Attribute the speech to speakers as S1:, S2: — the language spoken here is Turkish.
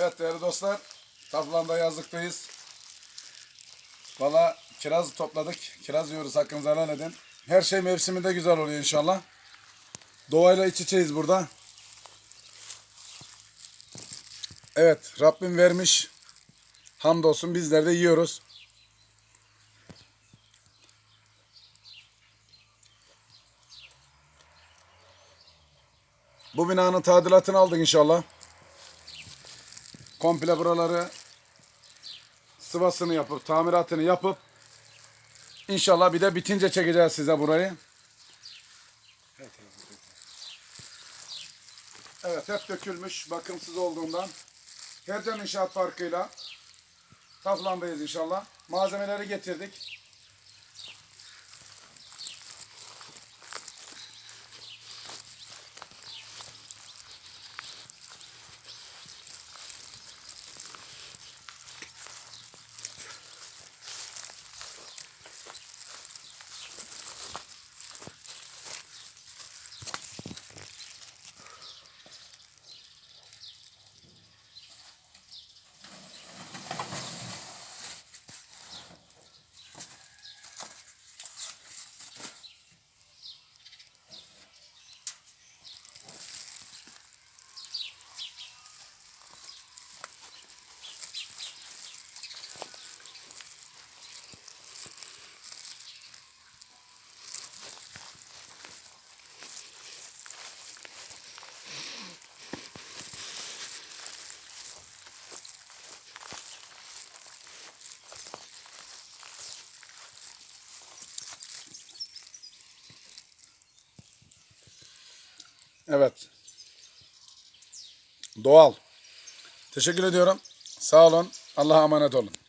S1: Evet değerli dostlar. Taflanda yazlıktayız. Valla kiraz topladık. Kiraz yiyoruz hakkınızı helal edin. Her şey mevsiminde güzel oluyor inşallah. Doğayla iç içeyiz burada. Evet Rabbim vermiş. Hamdolsun bizler de yiyoruz. Bu binanın tadilatını aldık inşallah. Komple buraları sıvasını yapıp, tamiratını yapıp inşallah bir de bitince çekeceğiz size burayı. Evet hep dökülmüş bakımsız olduğundan. Tercan İnşaat Parkı'yla Taflan'dayız inşallah. Malzemeleri getirdik. Evet. Doğal. Teşekkür ediyorum. Sağ olun. Allah'a emanet olun.